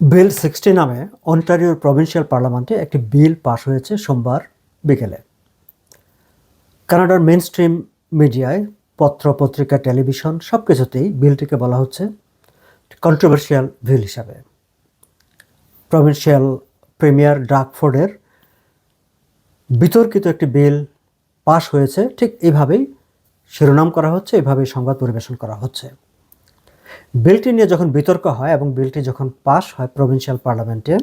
বিল sixty নামে অন্টারিওর provincial পার্লামেন্টে একটি বিল পাশ হয়েছে সোমবার বিকেলে। কানাডার মেন স্ট্রিম মিডিয়ায় পত্র পত্রিকা টেলিভিশন সব কিছুতেই বিলটিকে বলা হচ্ছে কন্ট্রোভার্সিয়াল বিল হিসাবে। প্রভিন্সিয়াল প্রিমিয়ার ডাকফোর্ডের বিতর্কিত একটি বিল পাশ হয়েছে, ঠিক এভাবেই শিরোনাম করা হচ্ছে, এভাবেই সংবাদ পরিবেশন করা হচ্ছে। বিলটি নিয়ে যখন বিতর্ক হয় এবং বিলটি যখন পাশ হয় প্রভিন্সিয়াল পার্লামেন্টে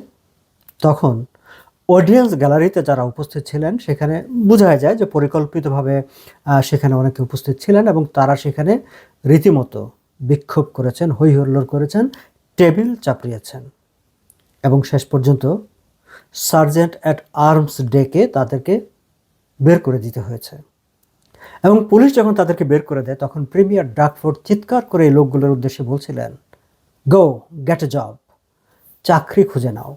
তখন অডিয়েন্স গ্যালারিতে যারা উপস্থিত ছিলেন, সেখানে বোঝা যায় যে পরিকল্পিতভাবে সেখানে অনেকে উপস্থিত ছিলেন এবং তারা সেখানে রীতিমতো বিক্ষোভ করেছেন হৈ হল্লোড় করেছেন, টেবিল চাপড়িয়েছেন। এবং শেষ পর্যন্ত সার্জেন্ট অ্যাট আর্মস ডেকে তাদেরকে বের করে দিতে হয়েছে। এবং পুলিশ যখন তাদেরকে বের করে দেয়, তখন প্রিমিয়ার ডাকফোর্ড চিৎকার করে এই লোকগুলোর উদ্দেশ্যে বলছিলেন গো গেট এ জব চাকরি খুঁজে নাও।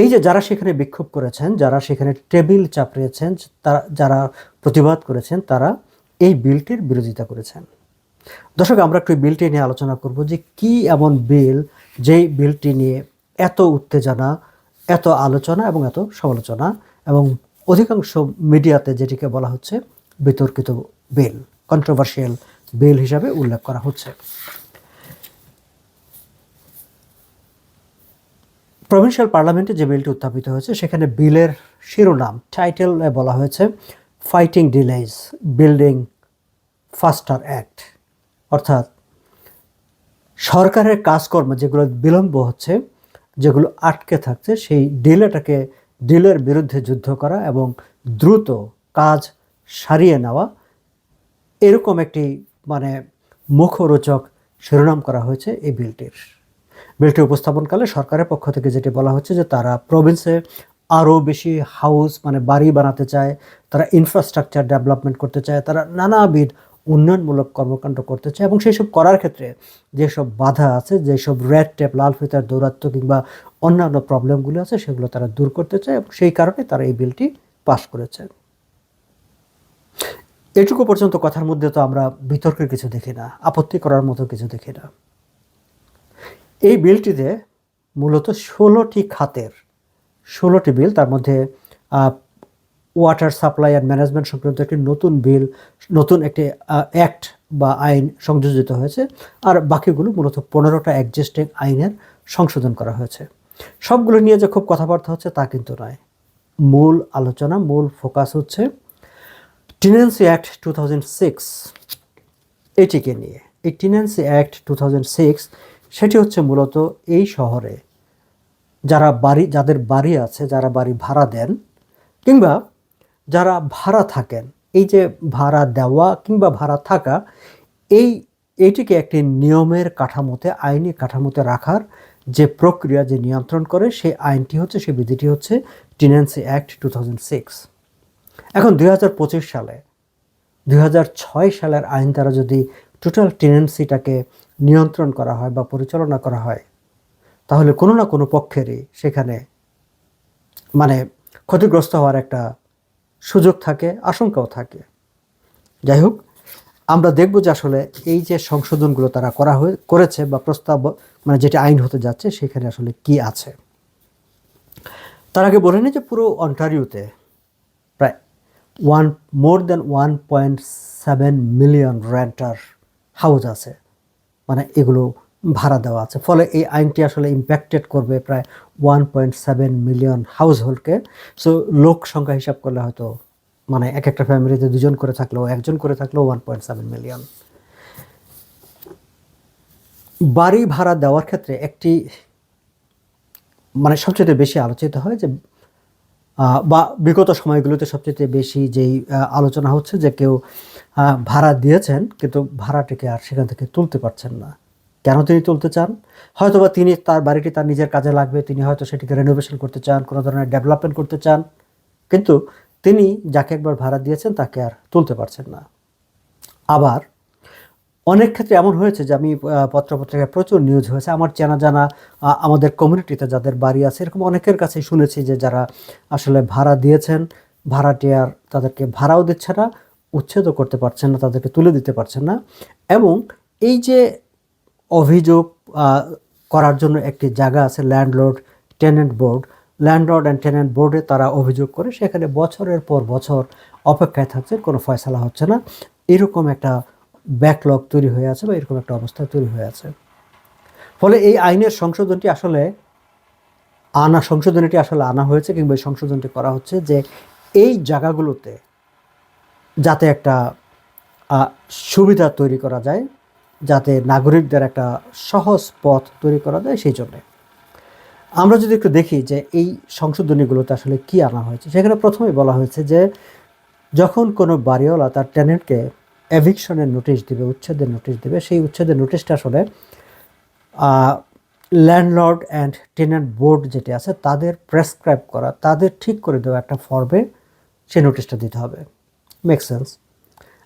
এই যে যারা সেখানে বিক্ষোভ করেছেন, যারা সেখানে টেবিল চাপড়িয়েছেন, তারা, যারা প্রতিবাদ করেছেন, তারা এই বিলটির বিরোধিতা করেছেন। দর্শক, আমরা একটু বিলটি নিয়ে আলোচনা করব যে কি এমন বিল, যেই বিলটি নিয়ে এত উত্তেজনা, এত আলোচনা এবং এত সমালোচনা এবং অধিকাংশ মিডিয়াতে যেটিকে বলা হচ্ছে বিতর্কিত বিল কন্ট্রোভার্সিয়াল বিল হিসাবে উল্লেখ করা হচ্ছে। প্রভিন্সিয়াল পার্লামেন্টে যে বিলটি উত্থাপিত হয়েছে, সেখানে বিলের শিরোনাম টাইটেল বলা হয়েছে fighting delays building faster act অর্থাৎ সরকারের কাজকর্ম যেগুলো বিলম্ব হচ্ছে, যেগুলো আটকে থাকছে, সেই ডিলেটাকে ডিলের বিরুদ্ধে যুদ্ধ করা এবং দ্রুত কাজ সারিয়ে নেওয়া, এরকম একটি মানে মুখরোচক শিরোনাম করা হয়েছে এই বিলটির। বিলটি উপস্থাপনকালে সরকারের পক্ষ থেকে যেটি বলা হচ্ছে যে তারা প্রভিন্সে আরও বেশি হাউস মানে বাড়ি বানাতে চায়, তারা ইনফ্রাস্ট্রাকচার ডেভেলপমেন্ট করতে চায়, তারা নানাবিধ উন্নয়নমূলক কর্মকাণ্ড করতে চায় এবং সেই সব করার ক্ষেত্রে যেসব বাধা আছে, যেসব রেড টেপ লাল ফিতার দৌরাত্ম কিংবা অন্যান্য প্রবলেমগুলো আছে, সেগুলো তারা দূর করতে চায় এবং সেই কারণে তারা এই বিলটি পাশ করেছে। এটুকু পর্যন্ত কথার মধ্যে তো আমরা বিতর্কের কিছু দেখি না, আপত্তি করার মতো কিছু দেখি না। এই বিলটিতে মূলত ষোলোটি খাতের, ষোলোটি বিল তার মধ্যে ওয়াটার সাপ্লাই অ্যান্ড ম্যানেজমেন্ট সংক্রান্ত একটি নতুন বিল নতুন একটি অ্যাক্ট বা আইন সংযোজিত হয়েছে। আর বাকিগুলো মূলত পনেরোটা এক্সিস্টিং আইনের সংশোধন করা হয়েছে। সবগুলো নিয়ে যে খুব কথাবার্তা হচ্ছে তা কিন্তু নয়। মূল আলোচনা, মূল ফোকাস হচ্ছে টিনেন্সি অ্যাক্ট টু এটিকে নিয়ে। এই টিনেন্সি অ্যাক্ট টু সেটি হচ্ছে মূলত এই শহরে যারা বাড়ি, যাদের বাড়ি আছে, যারা বাড়ি ভাড়া দেন কিংবা যারা ভাড়া থাকেন এই যে ভাড়া দেওয়া কিংবা ভাড়া থাকা, এই, এইটিকে একটি নিয়মের কাঠামোতে, আইনি কাঠামোতে রাখার যে প্রক্রিয়া, যে নিয়ন্ত্রণ করে, সেই আইনটি হচ্ছে, সেই বিধিটি হচ্ছে টিনেন্সি অ্যাক্ট টু এখন দুই হাজার পঁচিশ সালে, দুই হাজার ছয় সালের আইন দ্বারা যদি টোটাল টেনেন্সিটাকে নিয়ন্ত্রণ করা হয় বা পরিচালনা করা হয়, তাহলে কোনো না কোনো পক্ষেরই সেখানে মানে ক্ষতিগ্রস্ত হওয়ার একটা সুযোগ থাকে, আশঙ্কাও থাকে। যাই হোক, আমরা দেখব যে আসলে এই যে সংশোধনগুলো তারা করা হয়ে, করেছে বা প্রস্তাব মানে যেটা আইন হতে যাচ্ছে, সেখানে আসলে কি আছে? তার আগে বলে যে পুরো অন্টারিওতে প্রায় one more than one point seven million renter house আছে। মানে এগুলো ভাড়া দেওয়া আছে। ফলে এই আইনটি আসলে ইম্প্যাক্টেড করবে প্রায় ওয়ান পয়েন্ট সেভেন মিলিয়ন হাউস হোল্ডকে সো লোক সংখ্যা হিসাব করলে হয়তো মানে এক একটা ফ্যামিলিতে দুজন করে থাকলেও, একজন করে থাকলেও ওয়ান পয়েন্ট সেভেন মিলিয়ন বাড়ি ভাড়া দেওয়ার ক্ষেত্রে একটি মানে সবচেয়ে বেশি আলোচিত হয় যে বা বিগত সময়গুলোতে সবচেয়ে বেশি যেই আলোচনা হচ্ছে যে কেউ ভাড়া দিয়েছেন, কিন্তু ভাড়াটিকে আর সেখান থেকে তুলতে পারছেন না। কেন তিনি তুলতে চান? হয়তোবা তিনি তার বাড়িটি তার নিজের কাজে লাগবে, তিনি হয়তো সেটিকে রেনোভেশন করতে চান, কোনো ধরনের ডেভেলপমেন্ট করতে চান। কিন্তু তিনি যাকে একবার ভাড়া দিয়েছেন তাকে আর তুলতে পারছেন না। আবার অনেক ক্ষেত্রে এমন হয়েছে যে আমি পত্রপত্রিকায় প্রচুর নিউজ হয়েছে, আমার চেনা জানা আমাদের কমিউনিটিতে যাদের বাড়ি আছে, এরকম অনেকের কাছেই শুনেছি যে যারা আসলে ভাড়া দিয়েছেন, ভাড়াটি আর তাদেরকে ভাড়াও দিচ্ছে না, উচ্ছেদও করতে পারছেন না, তাদেরকে তুলে দিতে পারছেন না। এবং এই যে অভিযোগ করার জন্য একটি জায়গা আছে landlord tenant board. Landlord and tenant বোর্ডে তারা অভিযোগ করে, সেখানে বছরের পর বছর অপেক্ষায় থাকছে, কোনো ফয়সালা হচ্ছে না। এরকম একটা ব্যাকলগ তৈরি হয়ে আছে বা এরকম একটা অবস্থা তৈরি হয়ে আছে। ফলে এই আইনের সংশোধনটি আসলে আনা, সংশোধনীটি আসলে আনা হয়েছে কিংবা এই সংশোধনটি করা হচ্ছে যে এই জায়গাগুলোতে যাতে একটা সুবিধা তৈরি করা যায় যাতে নাগরিকদের একটা সহজ পথ তৈরি করা যায় সেই জন্যে। আমরা যদি একটু দেখি যে এই সংশোধনীগুলোতে আসলে কি আনা হয়েছে, সেখানে প্রথমেই বলা হয়েছে যে যখন কোনো বাড়িওয়ালা তার ট্যানেন্টকে অ্যাভিকশনের নোটিশ দেবে, উচ্ছেদের নোটিশ দেবে, সেই উচ্ছেদের নোটিশটা আসলে ল্যান্ডলর্ড অ্যান্ড টেনেন্ট বোর্ড যেটি আছে, তাদের প্রেসক্রাইব করা, তাদের ঠিক করে দেওয়া একটা ফর্মে সেই নোটিশটা দিতে হবে। মেক সেন্স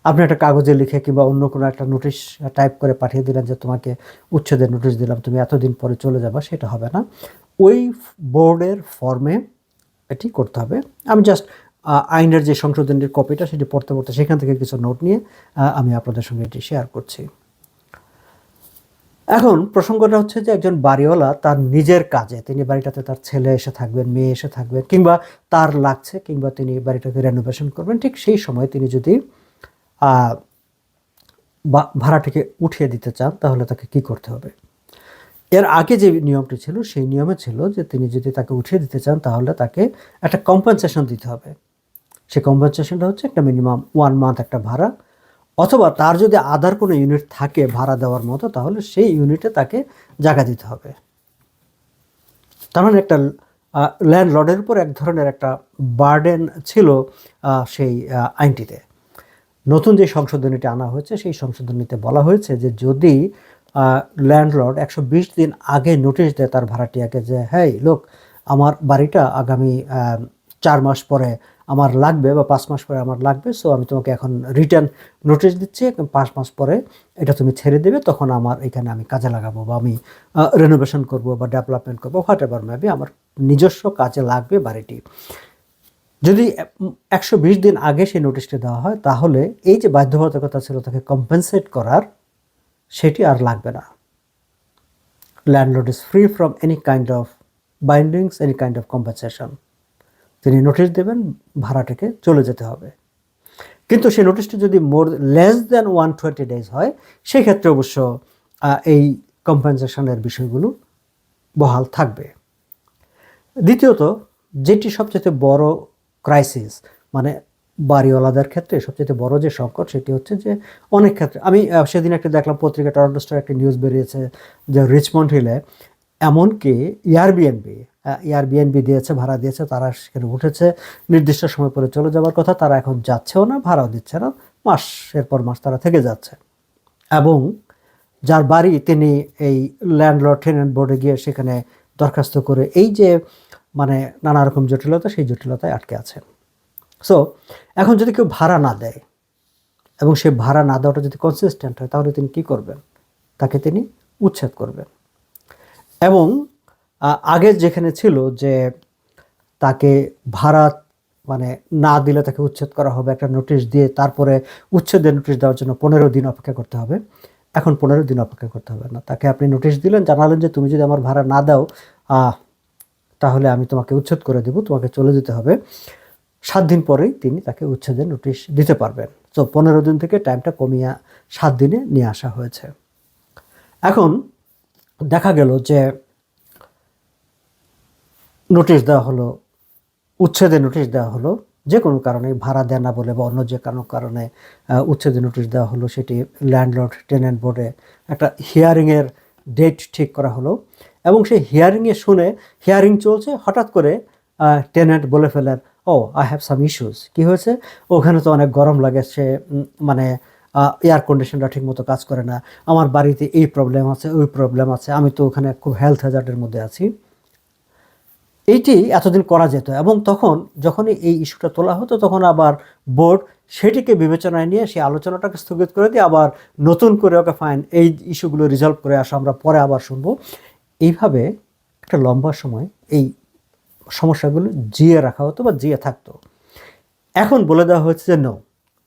আপনি একটা কাগজে লিখে কিংবা অন্য কোনো একটা নোটিশ টাইপ করে পাঠিয়ে দিলেন যে তোমাকে উচ্ছেদের নোটিশ দিলাম, তুমি এতদিন পরে চলে যাবা, সেটা হবে না। ওই বোর্ডের ফর্মে এটি করতে হবে। আমি জাস্ট আইনের যে সংশোধনের কপিটা সেটি পড়তে পড়তে সেখান থেকে কিছু নোট নিয়ে আমি আপনাদের সঙ্গে এটি শেয়ার করছি। এখন প্রসঙ্গটা হচ্ছে যে একজন বাড়িওয়ালা তার নিজের কাজে, তিনি বাড়িটাতে তার ছেলে এসে থাকবেন, মেয়ে এসে থাকবেন, কিংবা তার লাগছে, কিংবা তিনি বাড়িটাকে রেনোভেশন করবেন, ঠিক সেই সময় তিনি যদি ভাড়াটিকে উঠিয়ে দিতে চান, তাহলে তাকে কি করতে হবে? এর আগে যে নিয়মটি ছিল, সেই নিয়মে ছিল যে তিনি যদি তাকে উঠিয়ে দিতে চান, তাহলে তাকে একটা কম্পেনসেশন দিতে হবে। সেই কম্পেনসেশনটা হচ্ছে একটা মিনিমাম ওয়ান মান্থ একটা ভাড়া, অথবা তার যদি আদার কোনো ইউনিট থাকে ভাড়া দেওয়ার মতো, তাহলে সেই ইউনিটে তাকে জায়গা দিতে হবে। তার মানে একটা ল্যান্ডলর্ডের উপর এক ধরনের একটা বার্ডেন ছিল সেই আইনটিতে। নতুন যে সংশোধনীটি আনা হয়েছে, সেই সংশোধনীতে বলা হয়েছে যে যদি ল্যান্ডলর্ড একশো বিশ দিন আগে নোটিশ দেয় তার ভাড়াটিয়াকে যে হ্যাঁ লোক, আমার বাড়িটা আগামী চার মাস পরে আমার লাগবে বা পাঁচ মাস পরে আমার লাগবে, সো আমি তোমাকে এখন রিটার্ন নোটিশ দিচ্ছি পাঁচ মাস পরে এটা তুমি ছেড়ে দেবে, তখন আমার এখানে আমি কাজে লাগাবো বা আমি রেনোভেশন করব বা ডেভেলপমেন্ট করব হোয়াট এভার মেবি আমার নিজস্ব কাজে লাগবে বাড়িটি। যদি একশো বিশ দিন আগে সেই নোটিশটি দেওয়া হয়, তাহলে এই যে বাধ্যবাধকতা ছিল তাকে কম্পেনসেট করার, সেটি আর লাগবে না। Landlord is free from any kind of bindings any kind of compensation তিনি নোটিশ দেবেন, ভাড়াটাকে চলে যেতে হবে। কিন্তু সেই নোটিশটি যদি more less than one twenty days হয়, সেক্ষেত্রে অবশ্য এই কম্পেনসেশনের বিষয়গুলো বহাল থাকবে। দ্বিতীয়ত, যেটি সবচেয়ে বড় ক্রাইসিস মানে বাড়িওয়ালাদের ক্ষেত্রে সবচেয়ে বড় যে সংকট সেটি হচ্ছে যে অনেক ক্ষেত্রে, আমি সেদিন একটা দেখলাম পত্রিকা টরন্টো স্টার একটা নিউজ বেরিয়েছে যে রিচমন্ড হিলে এমনকি এয়ারবিএনবি এয়ারবিএনবি দিয়েছে, ভাড়া দিয়েছে, তারা সেখানে উঠেছে, নির্দিষ্ট সময় পরে চলে যাওয়ার কথা, তারা এখন যাচ্ছেও না, ভাড়াও দিচ্ছে না মাসের পর মাস তারা থেকে যাচ্ছে। এবং যার বাড়ি তিনি এই ল্যান্ডলর্ড টেনেন্ট বোর্ডে গিয়ে সেখানে দরখাস্ত করে, এই যে মানে নানা রকম জটিলতা সেই জটিলতায় আটকে আছেন সো এখন যদি কেউ ভাড়া না দেয় এবং সে ভাড়া না দেওয়াটা যদি কনসিস্টেন্ট হয়, তাহলে তিনি কি করবেন? তাকে তিনি উচ্ছেদ করবেন। এবং আগে যেখানে ছিল যে তাকে ভাড়া মানে না দিলে তাকে উচ্ছেদ করা হবে, একটা নোটিশ দিয়ে তারপরে উচ্ছেদের নোটিশ দেওয়ার জন্য পনেরো দিন অপেক্ষা করতে হবে। এখন পনেরো দিন অপেক্ষা করতে হবে না। তাকে আপনি নোটিশ দিলেন, জানালেন যে তুমি যদি আমার ভাড়া না দাও তাহলে আমি তোমাকে উচ্ছেদ করে দেব তোমাকে চলে যেতে হবে। সাত দিন পরেই তিনি তাকে উচ্ছেদের নোটিশ দিতে পারবেন। তো পনেরো দিন থেকে টাইমটা কমিয়ে সাত দিনে নিয়ে আসা হয়েছে। এখন দেখা গেল যে নোটিশ দেওয়া হলো উচ্ছেদে নোটিশ দেওয়া হলো যে কোনো কারণে ভাড়া দেয় না বলে বা অন্য যে কোনো কারণে আহ, উচ্ছেদের নোটিশ দেওয়া হলো সেটি ল্যান্ডলর্ড টেনেন্ট বোর্ডে একটা হিয়ারিংয়ের ডেট ঠিক করা হলো। এবং সেই হিয়ারিংয়ে শুনে হিয়ারিং চলছে, হঠাৎ করে টেনেন্ট বলে ফেলেন, oh I have some issues কী হয়েছে? ওখানে তো অনেক গরম লাগে, সে মানে এয়ার কন্ডিশনটা ঠিকমতো কাজ করে না। আমার বাড়িতে এই প্রবলেম আছে, ওই প্রবলেম আছে, আমি তো ওখানে খুব হেলথ হ্যাজার্ডের মধ্যে আছি। এইটি এতদিন করা যেত এবং তখন যখনই এই ইস্যুটা তোলা হতো, তখন আবার বোর্ড সেটিকে বিবেচনায় নিয়ে সেই আলোচনাটাকে স্থগিত করে দিয়ে আবার নতুন করে ওকে ফাইন এই ইস্যুগুলো রিজলভ করে আসা আমরা পরে আবার শুনব। এইভাবে একটা লম্বা সময় এই সমস্যাগুলো জিয়ে রাখা হতো বা জিয়ে থাকতো। এখন বলে দেওয়া হয়েছে যে নো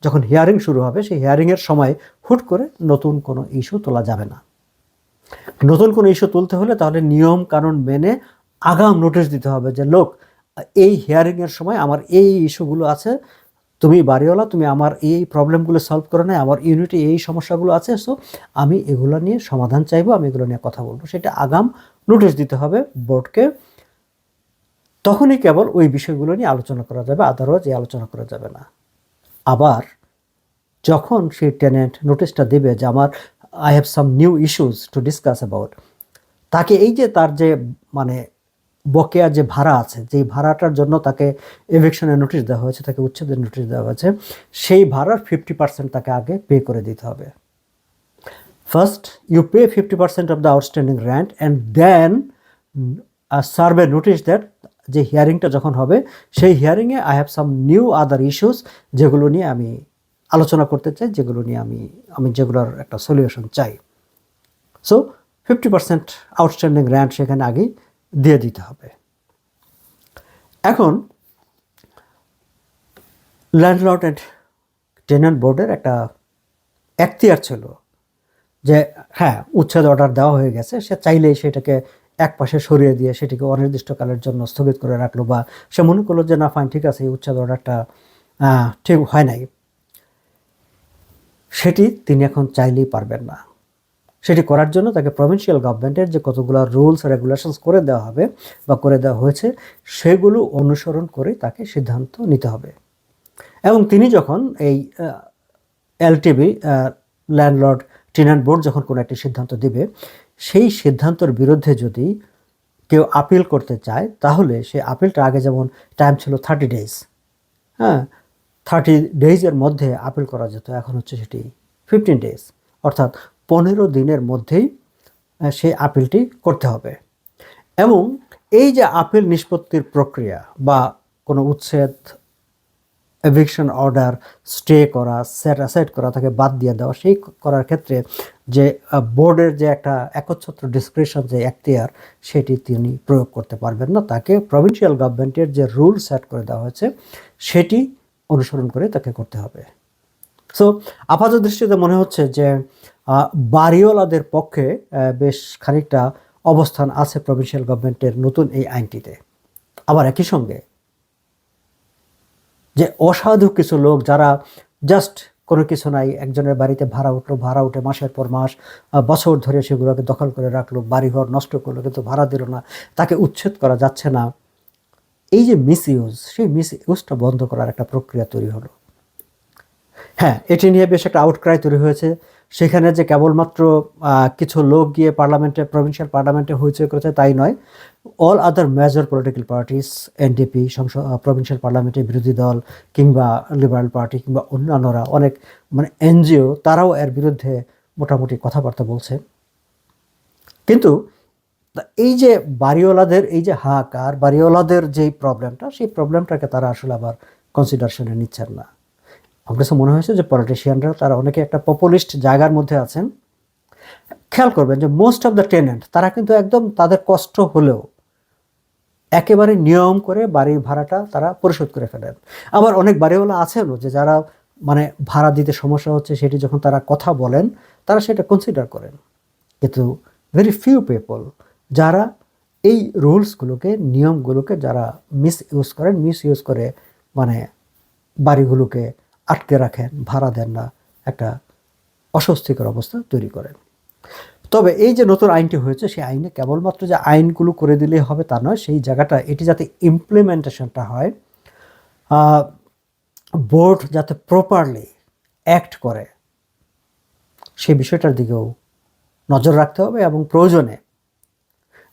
যখন হিয়ারিং শুরু হবে, সেই হিয়ারিংয়ের সময় হুট করে নতুন কোনো ইস্যু তোলা যাবে না। নতুন কোনো ইস্যু তুলতে হলে তাহলে নিয়ম কানুন মেনে আগাম নোটিশ দিতে হবে যে, লোক, এই হিয়ারিংয়ের সময় আমার এই ইস্যুগুলো আছে তুমি বাড়িওয়ালা, তুমি আমার এই প্রবলেমগুলো সলভ করে নেয় আমার ইউনিটে এই সমস্যাগুলো আছে সো আমি এগুলো নিয়ে সমাধান চাইব, আমি এগুলো নিয়ে কথা বলব। সেটা আগাম নোটিশ দিতে হবে বোর্ডকে তখনই কেবল ওই বিষয়গুলো নিয়ে আলোচনা করা যাবে আদারওয়াইজ এই আলোচনা করা যাবে না। আবার যখন সেই টেনেন্ট নোটিশটা দেবে যে আমার I have some new issues to discuss about তাকে এই যে তার যে মানে বকেয়া যে ভাড়া আছে, যেই ভাড়াটার জন্য তাকে এভিকশনের নোটিশ দেওয়া হয়েছে, তাকে উচ্ছেদের নোটিশ দেওয়া হয়েছে, সেই ভাড়ার ফিফটি পার্সেন্ট তাকে আগে পে করে দিতে হবে। First you pay fifty percent of the outstanding rent and then serve notice that যে হিয়ারিংটা যখন হবে, সেই হিয়ারিংয়ে I have some new other issues যেগুলো নিয়ে আমি আলোচনা করতে চাই, যেগুলো নিয়ে আমি আমি যেগুলোর একটা সলিউশন চাই। So fifty percent outstanding rent সেখানে আগেই দিয়ে দিতে হবে। এখন ল্যান্ডলর্ড অ্যান্ড টেনেন্ট বোর্ডের একটা এখতিয়ার ছিল যে হ্যাঁ উচ্ছেদ অর্ডার দেওয়া হয়ে গেছে, সে চাইলেই সেটাকে এক পাশে সরিয়ে দিয়ে সেটিকে অনির্দিষ্টকালের জন্য স্থগিত করে রাখল বা সে মনে করল যে, না ফাইন ঠিক আছে, এই উচ্ছেদ অর্ডারটা ঠিক হয় নাই। সেটি তিনি এখন চাইলেই পারবেন না। সেটি করার জন্য তাকে প্রভিন্সিয়াল গভর্নমেন্টের যে কতগুলো রুলস রেগুলেশনস করে দেওয়া হবে বা করে দেওয়া হয়েছে, সেগুলো অনুসরণ করে তাকে সিদ্ধান্ত নিতে হবে। এবং তিনি যখন এই এলটিবি ল্যান্ডলর্ড টেন্যান্ট বোর্ড যখন কোনো একটি সিদ্ধান্ত দিবে, সেই সিদ্ধান্তর বিরুদ্ধে যদি কেউ আপিল করতে চায়, তাহলে সে আপিলটা আগে যেমন টাইম ছিল থার্টি ডেজ হ্যাঁ থার্টি ডেজের মধ্যে আপিল করা যেত, এখন হচ্ছে সেটি ফিফটিন ডেজ অর্থাৎ পনেরো দিনের মধ্যেই সেই আপিলটি করতে হবে। এবং এই যে আপিল নিষ্পত্তির প্রক্রিয়া বা কোনো উচ্ছেদ এভিকশন অর্ডার স্টে করা সেট অ্যাসাইড করা, তাকে বাদ দিয়ে দেওয়া, সেই করার ক্ষেত্রে যে বোর্ডের যে একটা একচ্ছত্র ডিসক্রিপশন যে এখতিয়ার, সেটি তিনি প্রয়োগ করতে পারবেন না। তাকে প্রভিন্সিয়াল গভর্নমেন্টের যে রুল সেট করে দেওয়া হয়েছে, সেটি অনুসরণ করে তাকে করতে হবে। সো আপাত দৃষ্টিতে মনে হচ্ছে যে বাড়িওয়ালাদের পক্ষে বেশ খানিকটা অবস্থান আছে প্রভিন্সিয়াল গভর্নমেন্টের নতুন এই আইনটিতে। আবার একই সঙ্গে, যে অসাধু কিছু লোক যারা জাস্ট কোনো কিছু নাই, একজনের বাড়িতে ভাড়া উঠল, ভাড়া উঠে মাসের পর মাস বছর ধরে সেগুলোকে দখল করে রাখল, বাড়িঘর নষ্ট করল, কিন্তু ভাড়া দিল না, তাকে উচ্ছেদ করা যাচ্ছে না। এই যে মিস ইউজ সেই মিস ইউজটা বন্ধ করার একটা প্রক্রিয়া তৈরি হলো। হ্যাঁ এটি নিয়ে বেশ একটা আউটক্রাই তৈরি হয়েছে। সেখানে যে কেবলমাত্র কিছু লোক গিয়ে পার্লামেন্টে, প্রভিন্সিয়াল পার্লামেন্টে হইচই করেছে, তাই নয়। All other major political parties NDP সংসদ প্রভিন্সিয়াল পার্লামেন্টের বিরোধী দল কিংবা লিবারেল পার্টি কিংবা অন্যান্যরা, অনেক মানে এনজিও তারাও এর বিরুদ্ধে মোটামুটি কথাবার্তা বলছে। কিন্তু এই যে বাড়িওয়ালাদের, এই যে হাহাকার, বাড়িওয়ালাদের যেই প্রবলেমটা সেই প্রবলেমটাকে তারা আসলে আবার কনসিডারেশনে নিচ্ছেন না। আমার কাছে মনে হয়েছে যে পলিটিশিয়ানরা তারা অনেকে একটা পপুলিস্ট জায়গার মধ্যে আছেন। খেয়াল করবেন যে মোস্ট অফ দ্য টেনেন্ট তারা কিন্তু একদম তাদের কষ্ট হলেও একেবারে নিয়ম করে বাড়ির ভাড়াটা তারা পরিশোধ করে ফেলেন। আবার অনেক বাড়িওয়ালা আছেনও যে যারা মানে ভাড়া দিতে সমস্যা হচ্ছে সেটি যখন তারা কথা বলেন তারা সেটা কনসিডার করেন। কিন্তু ভেরি ফিউ পিপল যারা এই রুলসগুলোকে নিয়মগুলোকে যারা মিস ইউজ করেন মিস ইউজ করে মানে বাড়িগুলোকে আটকে রাখেন, ভাড়া দেন না, একটা অস্বস্তিকর অবস্থা তৈরি করেন। তবে এই যে নতুন আইনটি হয়েছে, সেই আইনে কেবলমাত্র যে আইনগুলো করে দিলেই হবে তা নয়, সেই জায়গাটা, এটি যাতে ইমপ্লিমেন্টেশনটা হয় বোর্ড যাতে প্রপারলি অ্যাক্ট করে, সেই বিষয়টার দিকেও নজর রাখতে হবে এবং প্রয়োজনে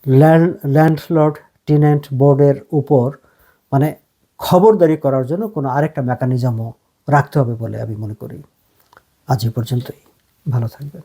ল্যান্ড ল্যান্ডলর্ড টিনেন্ট বোর্ডের উপর মানে খবরদারি করার জন্য কোনো আরেকটা মেকানিজমও রাখতে হবে বলে আমি মনে করি। আজ এ পর্যন্তই। ভালো থাকবেন।